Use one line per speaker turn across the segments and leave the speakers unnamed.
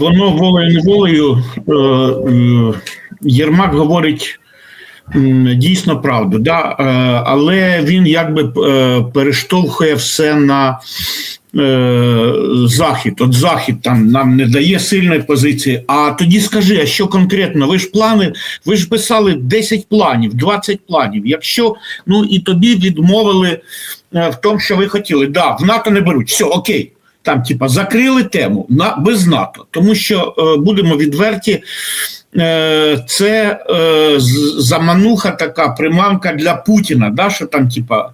воно волею неволею е, е, Єрмак говорить дійсно правду, да? е, але він якби перештовхує все на захід. От захід там нам не дає сильної позиції. А тоді скажи, а що конкретно? Ви ж плани, ви ж писали 10 планів, 20 планів. Якщо ну і тобі відмовили в тому, що ви хотіли, да, в НАТО не беруть, все окей. Там, типа, закрили тему на без НАТО, тому що е, будемо відверті, е, це е, замануха така приманка для Путіна. Да, що там, типа,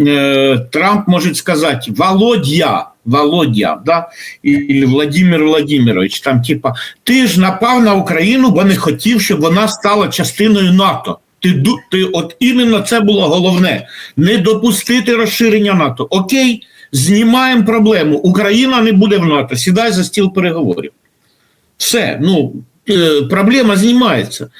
е, Трамп може сказати Володя, Володя, да, і, і Владимир Владимирович, там, типа, ти ж напав на Україну, бо не хотів, щоб вона стала частиною НАТО. Ти, ти от іменно це було головне: не допустити розширення НАТО. Окей, знімаємо проблему. Україна не буде в НАТО. Сідай за стіл переговорів. Все, ну е, проблема знімається.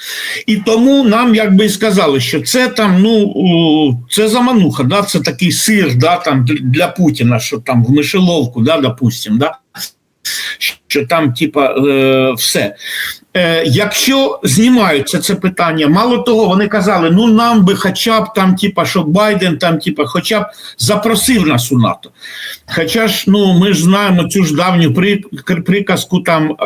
І тому нам якби і сказали, що це там, ну це замануха, да, це такий сир, да, там для- Путіна, що там в мишеловку, да, допустим, да, що там, типа, е, все. Е, якщо знімаються це питання, мало того, вони казали, ну нам би хоча б там, типа, щоб Байден там, типа, хоча б запросив нас у НАТО. Хоча ж, ну ми ж знаємо цю ж давню при, приказку там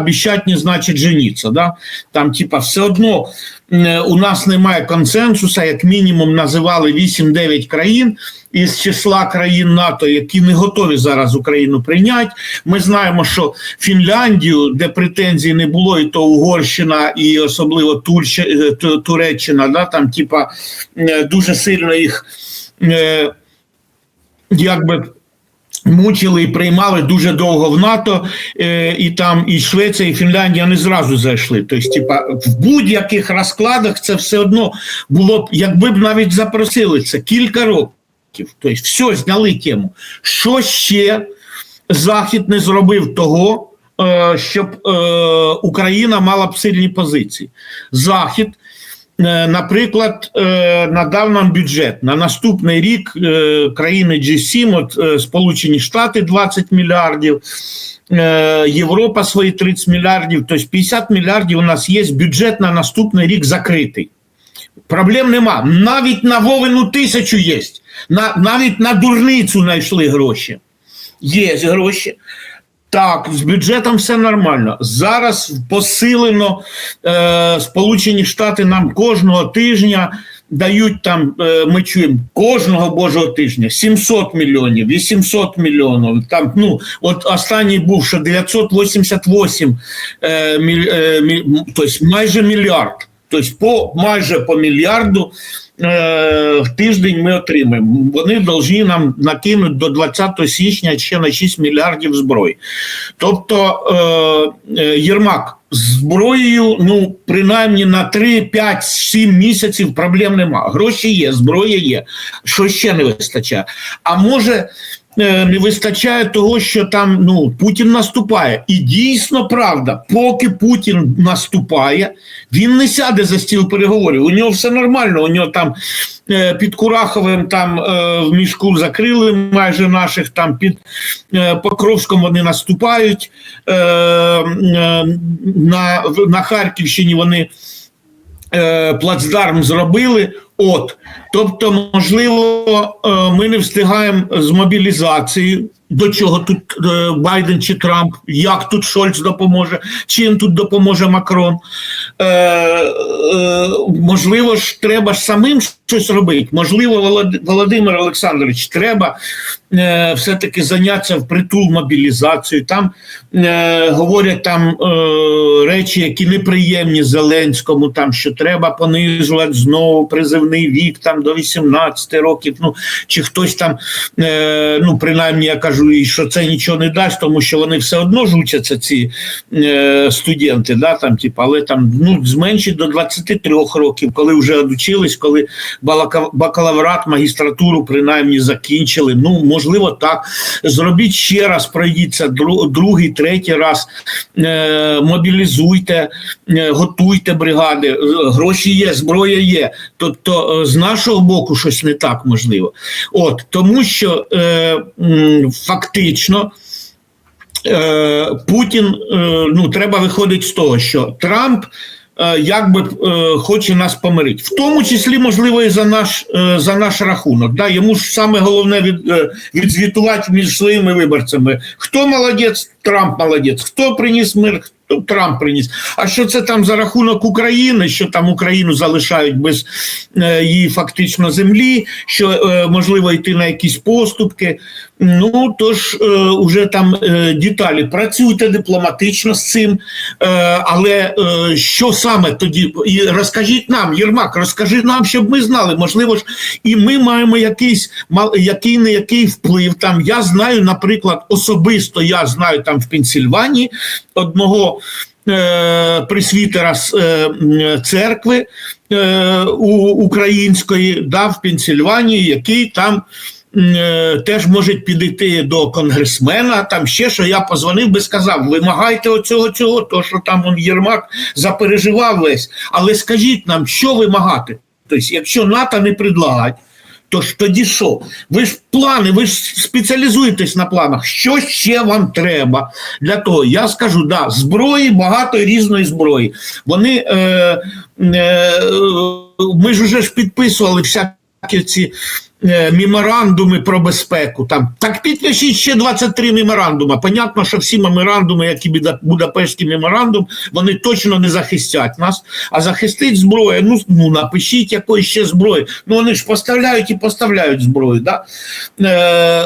обіщать не значить женіться. Да? Там, типа, все одно у нас немає консенсуса, як мінімум називали 8-9 країн із числа країн НАТО, які не готові зараз Україну прийняти. Ми знаємо, що Фінляндію, де претензій не було, і то Угорщина, і особливо Турща, е, Туреччина, да, там, типа, е, дуже сильно їх. е, Якби мучили і приймали дуже довго в НАТО, е, і там і Швеція, і Фінляндія не зразу зайшли. Тобто, типа, в будь-яких розкладах це все одно було б, якби б навіть запросили це кілька років. Тобто, все, зняли тему. Що ще Захід не зробив того, е, щоб е, Україна мала б сильні позиції? Захід. Е, Наприклад, е, надав нам бюджет на наступний рік е, країни G7, от Сполучені Штати 20 мільярдів, Європа свої 30 мільярдів, тобто 50 мільярдів у нас є бюджет на наступний рік закритий. Проблем нема. Навіть на Вовину тисячу є. На, навіть на дурницю знайшли гроші. Є гроші. Так, з бюджетом все нормально. Зараз посилено е, Сполучені Штати нам кожного тижня дають там, е, ми чуємо, кожного божого тижня 700 мільйонів, 800 мільйонів. Там, ну, от останній був, що 988, е, міль, е, міль, тобто майже мільярд. Тобто по майже по мільярду в тиждень ми отримаємо. Вони повинні нам накинути до 20 січня ще на 6 мільярдів зброї. Тобто е, е, Єрмак зброєю, ну принаймні на 3, 5, 7 місяців проблем нема. Гроші є, зброя є. Що ще не вистачає? А може. Е, Не вистачає того, що там ну Путін наступає, і дійсно правда, поки Путін наступає, він не сяде за стіл переговорів. У нього все нормально. У нього там е, під Кураховим там е, в мішку закрили майже наших там під Покровськом вони наступають. На, на Харківщині вони плацдарм зробили. От, тобто, можливо, е, ми не встигаємо з мобілізацією. До чого тут е, Байден чи Трамп? Як тут Шольц допоможе? Чим тут допоможе Макрон? Е, е, можливо ж, треба самим щось робити. Можливо, Володимир Олександрович, треба е, все-таки зайнятися в притул мобілізацією. Там е, говорять там е, речі, які неприємні Зеленському, там що треба понижувати знову призивний вік там до 18 років. Ну чи хтось там, е, ну принаймні я кажу, і що це нічого не дасть, тому що вони все одно жучаться, ці е, студенти, да, там, типу, але там ну зменшить до 23 років, коли вже одучились, коли бакалаврат, магістратуру принаймні закінчили. Ну можливо, так зробіть ще раз, пройдіться другий, третій раз, е, мобілізуйте, е, готуйте бригади, е, гроші є, зброя є. Тобто, е, з нашого боку щось не так можливо. От тому, що е, фактично. е, Путін е, ну треба виходити з того, що Трамп. е, Якби хоче нас помирити, в тому числі, можливо, і за наш за наш рахунок. Да? Йому ж саме головне від, відзвітувати між своїми виборцями. Хто молодець, Трамп молодець, хто приніс мир, хто Трамп приніс. А що це там за рахунок України? Що там Україну залишають без її фактично землі, що можливо йти на якісь поступки. Ну тож е, уже там е, деталі працюйте дипломатично з цим, е, але е, що саме тоді? І розкажіть нам, Єрмак, розкажи нам, щоб ми знали. Можливо ж, і ми маємо якийсь який не який вплив. Там я знаю, наприклад, особисто я знаю там в Пенсільванії одного. е, Пресвітера з церкви української да, в Пенсільванії, який там теж може підійти до конгресмена, там ще що я позвонив би сказав, вимагайте оцього цього, то що там он Єрмак запереживав весь. Але скажіть нам, що вимагати? Тобто, якщо НАТО не предлагать, то ж тоді що? Ви ж плани, ви ж спеціалізуєтесь на планах. Що ще вам треба для того? Я скажу, да, зброї, багато різної зброї. Вони е, е, ми ж вже ж підписували всякі ці. Е, Меморандуми про безпеку там так підпишіть ще 23 меморандума. Понятно, що всі меморандуми, які Буда- Будапештський меморандум, вони точно не захистять нас, а захистить зброя. Ну, ну напишіть якої ще зброї. Ну вони ж поставляють і поставляють зброю. Да? Е, е,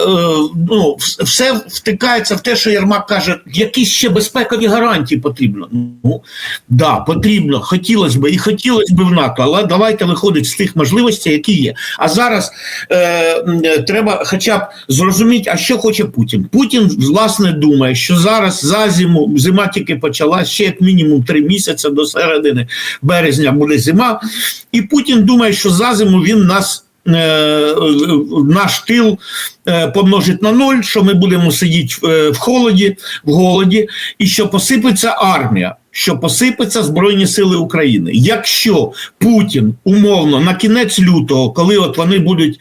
ну, все втикається в те, що Єрмак каже, якісь ще безпекові гарантії потрібно. Ну да, потрібно, хотілося б і хотілося б в НАТО, але давайте виходить з тих можливостей, які є. А зараз е, треба хоча б зрозуміти, а що хоче Путін. Путін власне думає, що зараз за зиму зима тільки почалась, ще як мінімум три місяці до середини березня буде зима, і Путін думає, що за зиму він нас. е, Наш тил помножить на ноль, що ми будемо сидіти е, в холоді, в голоді, і що посипеться армія, що посипеться Збройні Сили України. Якщо Путін умовно на кінець лютого, коли от вони будуть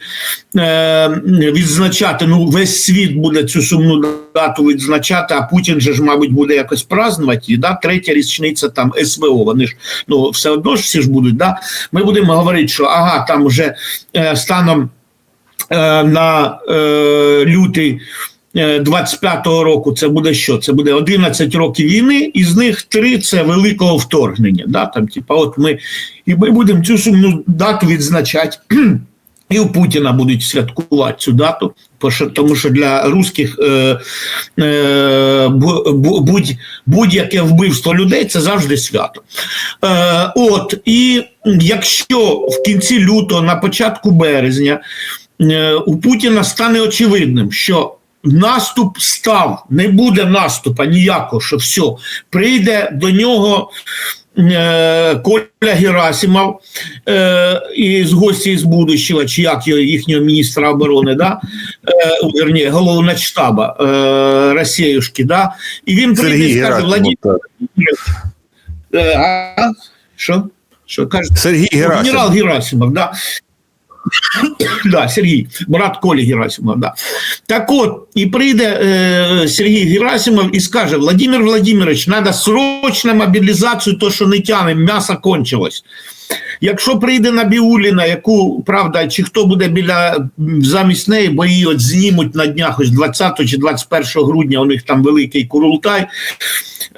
е, відзначати, ну весь світ буде цю сумну дату відзначати, а Путін же ж, мабуть, буде якось празднувати, да, третя річниця там СВО, вони ж ну все одно ж всі ж будуть. Да? Ми будемо говорити, що ага, там вже е, станом е, на е, лютий. е, 25-го року це буде що? Це буде 11 років війни, із них 3 це великого вторгнення. Да? Там, типа, от ми, і ми будемо цю сумну дату відзначати. І у Путіна будуть святкувати цю дату, тому що для русських е, е, бу- бу- будь, будь-яке вбивство людей це завжди свято. Е, от, і якщо в кінці лютого, на початку березня, е, у Путіна стане очевидним, що наступ став, не буде наступу ніякого, що все, прийде до нього е, Коля Герасимов е, із гості з будущого, чи як його, їхнього міністра оборони, да? е, верні, головначтаба е, Росіюшки, да? і він прийде і скаже. Владимир, е, а? що? Що каже?
Сергій
Генерал
Герасимов.
Герасимов, да. да, Сергій, брат Колі Герасимов, да. Так от, і прийде е, Сергій Герасимов і скаже: Владимир Владимирович, треба срочно мобілізацію, то що не тяне, м'ясо кончилось. Якщо прийде Набіуліна, яку правда, чи хто буде біля замість неї, бо її от знімуть на днях, ось 20 чи 21 грудня, у них там великий курултай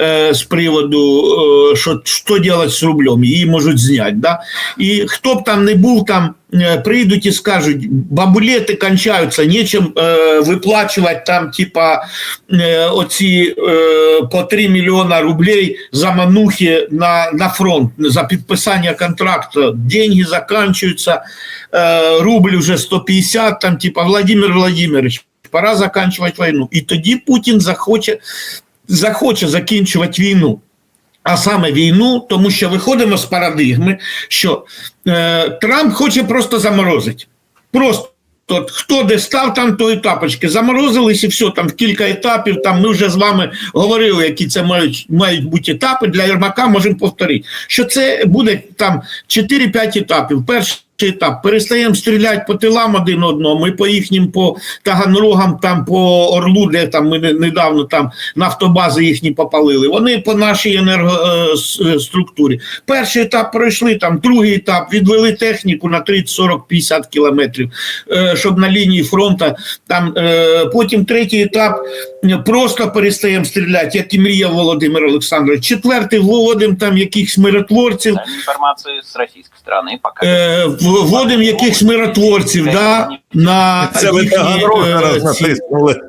е, з приводу, е, що що робити з рублем, її можуть зняти. Да? І хто б там не був там. е, Прийдуть і скажуть, бабулети кончаються, нічим е, виплачувати там, типа, е, оці е, по 3 мільйона рублей за манухи на, на фронт, за підписання контракту. Деньги заканчиваются, е, рубль вже 150, там, типа, Владимир Владимирович, пора заканчивать війну. І тоді Путін захоче, захоче закінчувати війну. А саме війну, тому що виходимо з парадигми, що е, Трамп хоче просто заморозити. Просто от, хто де став, там то етапочки заморозились, і все, там в кілька етапів. Там ми вже з вами говорили, які це мають, мають бути етапи. Для Єрмака можемо повторити, що це буде там 4-5 етапів. Перший етап. Перестаємо стріляти по тилам один одного. Ми по їхнім по Таганрогам, там по Орлу, де там ми не- недавно там нафтобази їхні попалили. Вони по нашій енергоструктурі. Перший етап пройшли, там другий етап відвели техніку на 30, 40, 50 кілометрів, е, щоб на лінії фронту там е, потім третій етап е, просто перестаємо стріляти, як і мріяв Володимир Олександрович. Четвертий вводимо там якихось миротворців.
информацию с российской стороны пока.
Вводимо якихось миротворців да, на
Це ви
їхні, е,
зараз натиснули.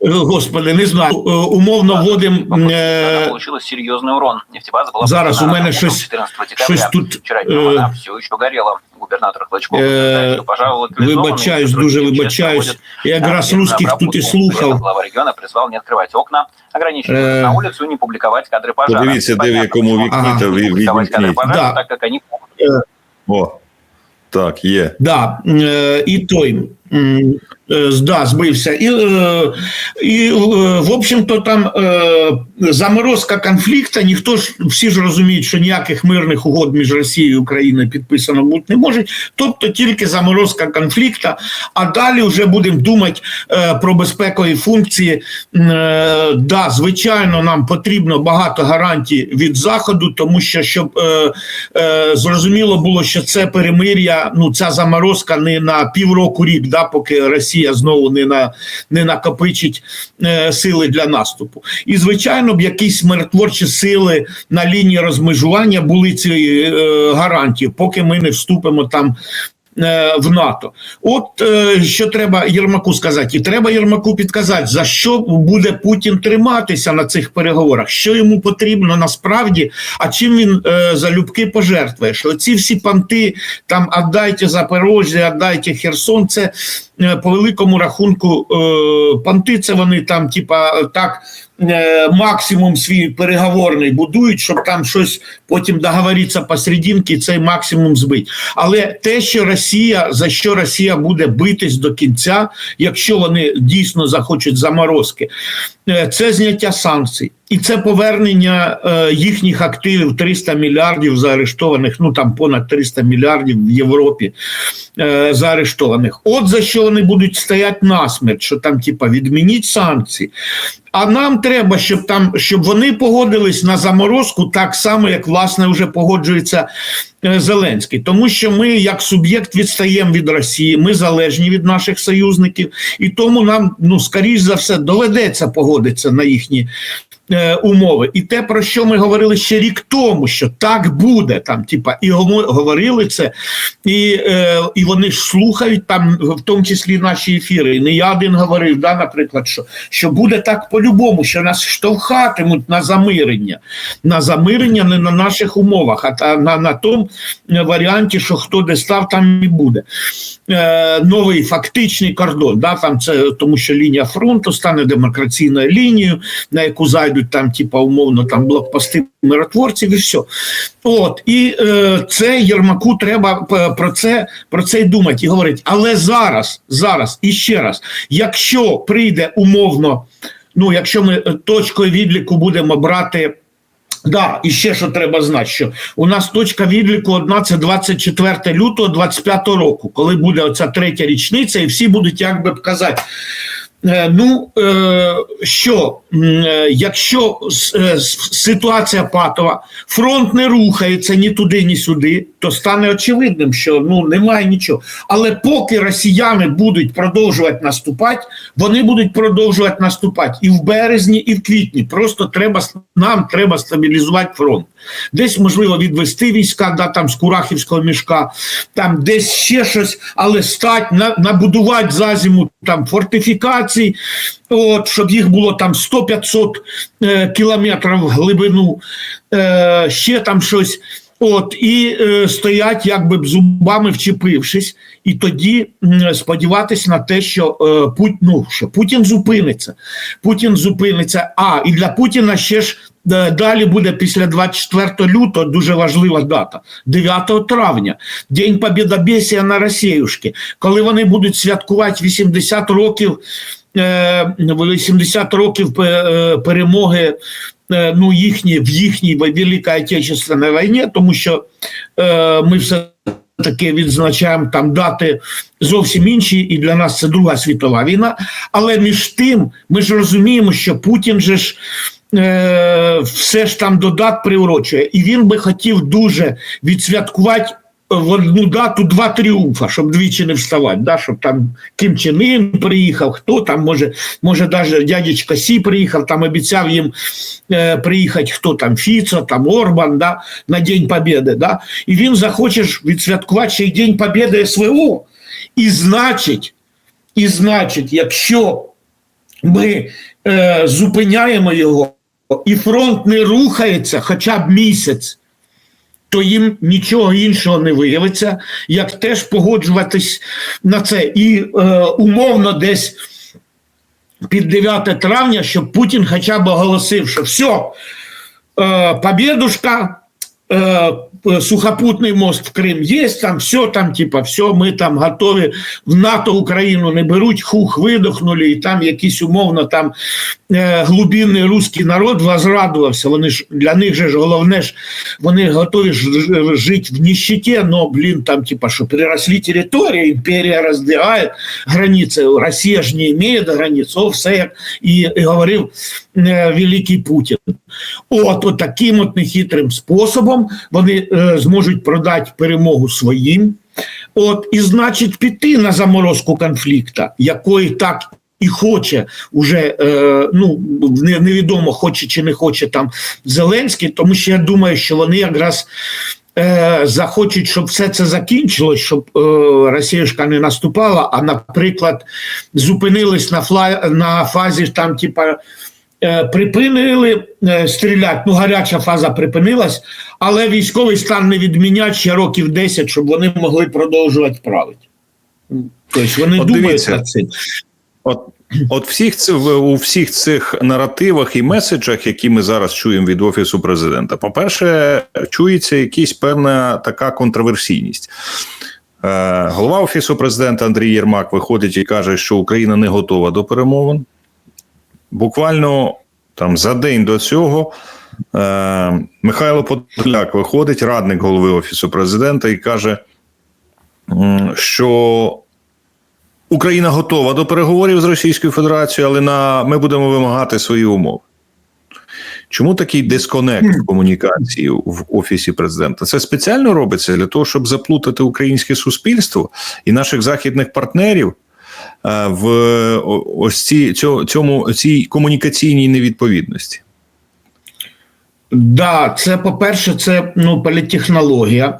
Е, Господи, не знаю. Е, Умовно вводимо.
Она получила серьезный урон. Нефтебаза была
Зараз у мене щось-
14 декабря.
щось тут,
Вчера
е,
днем она все еще горела Губернатор Клычков
Е,
утверждает, что пожар локализован,
Вибачаюсь,
и
дуже
сотрудники МЧС
вибачаюсь.
проводят
Я якраз
активную
русських тут і
обработку. При этом
слухав.
Глава региона призвал не открывать окна, ограничить
Е.
на улицу и не публиковать кадры пожара.
Подивіться, де в
Непонятно,
якому
почему
вікні,
Ага.
то
не
ви
публиковать кадры
відімкніть.
пожара,
Да.
так как они могут
О, так, є.
Да, е, і той. е, Да, збився. І, е, і е, в общем-то, там заморозка конфлікту, ніхто ж всі ж розуміють, що ніяких мирних угод між Росією і Україною підписано бути не може. Тобто тільки заморозка конфлікту, а далі вже будемо думати про безпекові функції. Да, звичайно, нам потрібно багато гарантій від Заходу, тому що щоб зрозуміло було, що це перемир'я, ну ця заморозка не на півроку рік, да, поки Росія знову не на не накопичить е, сили для наступу. І звичайно б якісь миротворчі сили на лінії розмежування були ці е, гарантії, поки ми не вступимо там. Е, В НАТО, от е, що треба Єрмаку сказати, і треба Єрмаку підказати, за що буде Путін триматися на цих переговорах, що йому потрібно насправді, а чим він е, залюбки пожертвує. Що ці всі панти там «Отдайте Запорожжя, «Отдайте Херсон, це по великому рахунку панти, це вони там, типа, так. Е, Максимум свій переговорний будують, щоб там щось потім договоритися посерединки, цей максимум збить. Але те, що Росія за що Росія буде битись до кінця, якщо вони дійсно захочуть заморозки, е, це зняття санкцій. І це повернення е, їхніх активів 300 мільярдів заарештованих, ну там понад 300 мільярдів в Європі е, заарештованих. От за що вони будуть стояти насмерть, що там, типа, відмініть санкції. А нам треба, щоб там щоб вони погодились на заморозку так само, як власне вже погоджується е, Зеленський, тому що ми, як суб'єкт, відстаємо від Росії, ми залежні від наших союзників, і тому нам, ну скоріш за все, доведеться погодитися на їхні е, умови. І те, про що ми говорили ще рік тому, що так буде, там, типа, і говорили це, і, е, і вони ж слухають там, в тому числі наші ефіри. І не я один говорив, да, наприклад, що, що буде так по-любому, що нас штовхатимуть на замирення, на замирення не на наших умовах, а на, на тому варіанті, що хто де став, там і буде. Е, новий фактичний кордон, да, там це тому, що лінія фронту стане демокраційною лінією, на яку зайдуть там, типа, умовно, там блокпости миротворців, і все. От і е, це Єрмаку треба про це про це й думати і говорити. Але зараз, зараз і ще раз, якщо прийде умовно, ну якщо ми е, точкою відліку будемо брати. Да, і ще що треба знати, що у нас точка відліку одна це 24 лютого 25 року, коли буде оця третя річниця, і всі будуть як би казати. Е, Ну е, що, е, якщо ситуація патова, фронт не рухається ні туди, ні сюди, то стане очевидним, що ну немає нічого. Але поки росіяни будуть продовжувати наступати, вони будуть продовжувати наступати і в березні, і в квітні. Просто треба нам треба стабілізувати фронт. Десь можливо відвести війська, да, там з Курахівського мішка, там десь ще щось, але стать на, набудувати за зиму там фортифікацій, от, щоб їх було там 100-500 е, кілометрів в глибину, е, ще там щось. От і е, стоять, якби б зубами вчепившись, і тоді м, сподіватись на те, що е, Пут, ну, що Путін зупиниться. Путін зупиниться. А і для Путіна ще ж е, далі буде після 24 лютого дуже важлива дата 9 травня, День Побєдобєсія на Росіюшки, коли вони будуть святкувати 80 років е, 80 років е, перемоги е, ну, їхні, в їхній Великій Отечественній війні, тому що е, ми все таки відзначаємо там дати зовсім інші, і для нас це Друга світова війна. Але між тим, ми ж розуміємо, що Путін же ж. Е, все ж там додат приурочує, і він би хотів дуже відсвяткувати в одну дату два тріумфа, щоб двічі не вставати, да, щоб там Ким Чен Ін приїхав, хто там, може, може навіть дядечка Сі приїхав, там обіцяв їм е, приїхати, хто там, Фіцо, там Орбан, да, на День Побєди, да, і він захоче відсвяткувати ще й День Побєди СВО. І значить, і значить, якщо ми е, зупиняємо його, і фронт не рухається хоча б місяць, то їм нічого іншого не виявиться, як теж погоджуватись на це. І е, умовно десь під 9 травня, щоб Путін хоча б оголосив, що все, е, побєдушка, е, сухопутний мост в Крим є, там все там, типа, все, ми там готові в НАТО Україну не беруть, хух, видохнули, і там якийсь умовно там е, глубинний русський народ возрадувався. Вони ж для них же ж головне ж вони готові жити в нищеті, но, блін, там, типа, що переросли території, імперія роздвигає границі, Росія ж не має границь, все як і, і говорив е, великий Путін. От, от таким от нехитрим способом вони е, зможуть продати перемогу своїм, от, і значить піти на заморозку конфлікту, якої так і хоче уже, е, ну не- невідомо, хоче чи не хоче там Зеленський, тому що я думаю, що вони якраз. Е, захочуть, щоб все це закінчилось, щоб е, Росіюшка не наступала, а, наприклад, зупинились на, фла, на фазі там, типа, припинили е, стріляти, ну гаряча фаза припинилась, але військовий стан не відмінять ще років 10, щоб вони могли продовжувати правити. Тобто вони
От
думають
дивіться.
над цим.
От, от всіх цих, у всіх цих наративах і меседжах, які ми зараз чуємо від офісу президента, по-перше, чується якась певна така контроверсійність. Е, голова офісу президента Андрій Єрмак виходить і каже, що Україна не готова до перемовин. Буквально там за день до цього е, Михайло Подоляк виходить, радник голови офісу президента, і каже, що Україна готова до переговорів з Російською Федерацією, але на ми будемо вимагати свої умови. Чому такий дисконект в комунікації в офісі президента? Це спеціально робиться для того, щоб заплутати українське суспільство і наших західних партнерів в ось ці, цьому цій комунікаційній невідповідності.
Да, це по-перше, це ну, політтехнологія.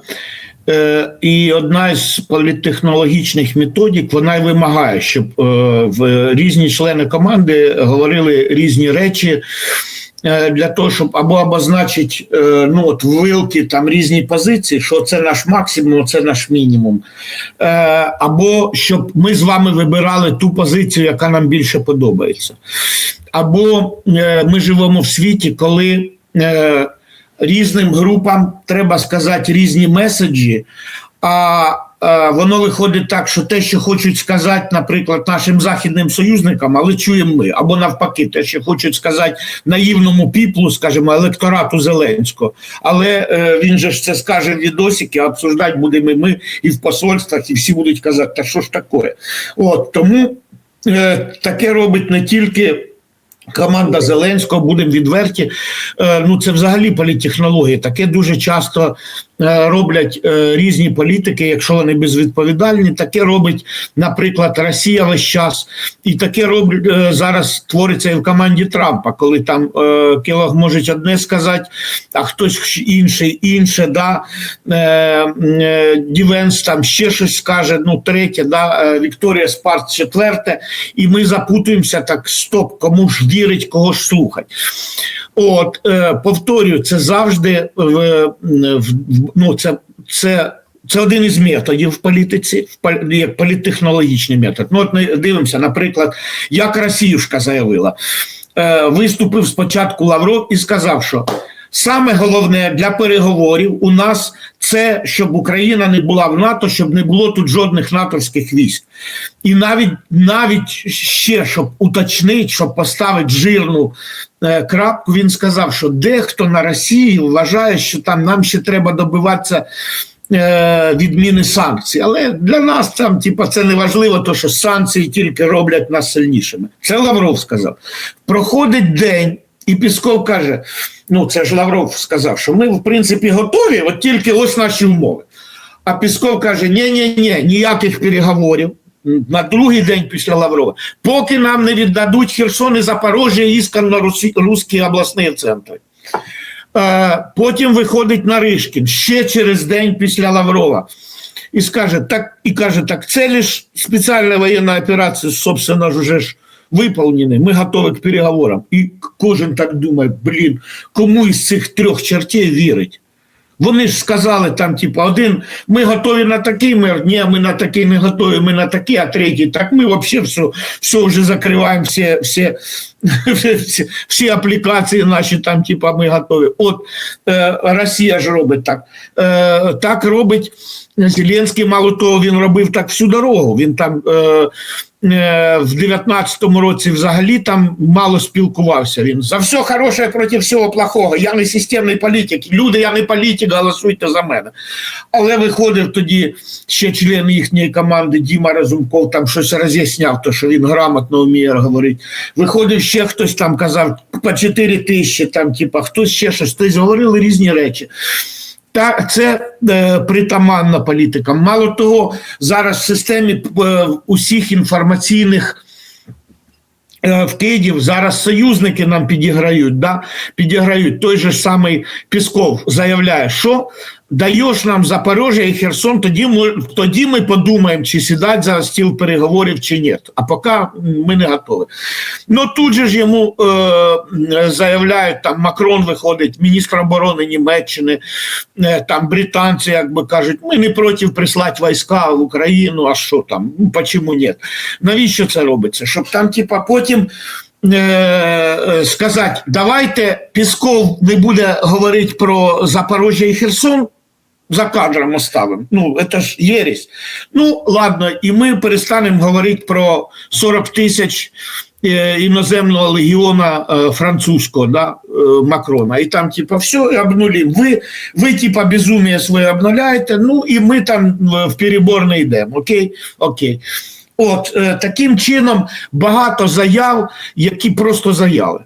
Е, і одна із політтехнологічних методик вона й вимагає, щоб е, в різні члени команди говорили різні речі е, для того, щоб або обозначити е, ну, от вилки там різні позиції, що це наш максимум, це наш мінімум. Е, або щоб ми з вами вибирали ту позицію, яка нам більше подобається. Або е, ми живемо в світі, коли е, різним групам треба сказати різні меседжі, а е, воно виходить так, що те, що хочуть сказати, наприклад, нашим західним союзникам, але чуємо ми, або навпаки, те, що хочуть сказати наївному піплу, скажімо, електорату Зеленського. Але е, він же ж це скаже в відосики, а обсуждати будемо ми і в посольствах, і всі будуть казати, та що ж таке. От тому е, таке робить не тільки. Команда Зеленського, будемо відверті. Е, Ну це взагалі політтехнології. Таке дуже часто е, роблять е, різні політики, якщо вони безвідповідальні. Таке робить, наприклад, Росія весь час, і таке роблять е, зараз твориться і в команді Трампа, коли там е, Келог може одне сказати, а хтось інший інше. Да? Е, е, Дівенс там ще щось скаже. Ну, третє, да? е, Вікторія Спарт четверте, і ми запутуємося так: стоп, кому ж вірить, кого ж слухать. От, е, повторюю, це завжди в, в ну, це, це, це один із методів в політиці, як політтехнологічний метод. Ну, от дивимося, наприклад, як Росіюшка заявила. Е, виступив спочатку Лавров і сказав, що Саме головне для переговорів у нас це, щоб Україна не була в НАТО, щоб не було тут жодних натовських військ. І навіть навіть ще щоб уточнити, щоб поставити жирну крапку, він сказав, що дехто на Росії вважає, що там нам ще треба добиватися. е, Відміни санкцій, але для нас там, типа, це не важливо, то що санкції тільки роблять нас сильнішими. Це Лавров сказав. Проходить день, і Пісков каже: ну це ж Лавров сказав, що ми в принципі готові, от тільки ось наші умови. А Пісков каже: ні, ні, ні, ніяких переговорів На другий день після Лаврова, поки нам не віддадуть Херсон і Запорожжя ісканно русі- русські обласні центри. Е, потім виходить Наришкін ще через день після Лаврова і скаже, так, і каже, так це лиш спеціальна воєнна операція, собственно ж уже ж выполнены, мы готовы к переговорам. І кожен так думає, блін, кому із цих трьох чертей вірить? Вони ж сказали там, типу, один, ми готові на такий мир, ні, ми на такий не готові, ми на такий, а третій, так ми взагалі все, все вже закриваємо, всі, всі, всі, всі аплікації наші там, типу, ми готові. От е, Росія ж робить так. Е, так робить Зеленський, мало того, він робив так всю дорогу. Він там е, в 19-му році взагалі там мало спілкувався. Він за все хороше проти всього плохого. Я не системний політик. Люди, я не політик, голосуйте за мене. Але виходив тоді ще член їхньої команди Діма Разумков, там щось роз'ясняв, то що він грамотно вміє говорити. Виходив ще хтось там казав по 4 тисячі, там, типа, хтось ще щось, тобто говорили різні речі. Та це е, притаманна політика. Мало того, зараз в системі е, усіх інформаційних е, вкидів зараз союзники нам підіграють. Да? Підіграють той же самий Пісков заявляє, що даєш нам Запорожжя і Херсон, тоді ми, тоді ми подумаємо, чи сідати за стіл переговорів, чи ні. А поки ми не готові. Ну тут же ж йому е, заявляють, там Макрон виходить, міністр оборони Німеччини, е, там британці, як би кажуть, ми не проти прислати війська в Україну, а що там? Ну, почему ні? Навіщо це робиться? Щоб там, типа, потім. Е, е, Сказати, давайте Пісков не буде говорити про Запорожжя і Херсон, за кадром оставим. Ну, это ж єресь. Ну, ладно, і ми перестанемо говорити про 40 тисяч е, іноземного легіона е, французького, да, е, Макрона. І там, типа, все, і обнулім. Ви, ви типа, безумие своє обнуляєте, ну, і ми там е, в перебор не йдемо. Окей? Окей. От, е, таким чином багато заяв, які просто заяви.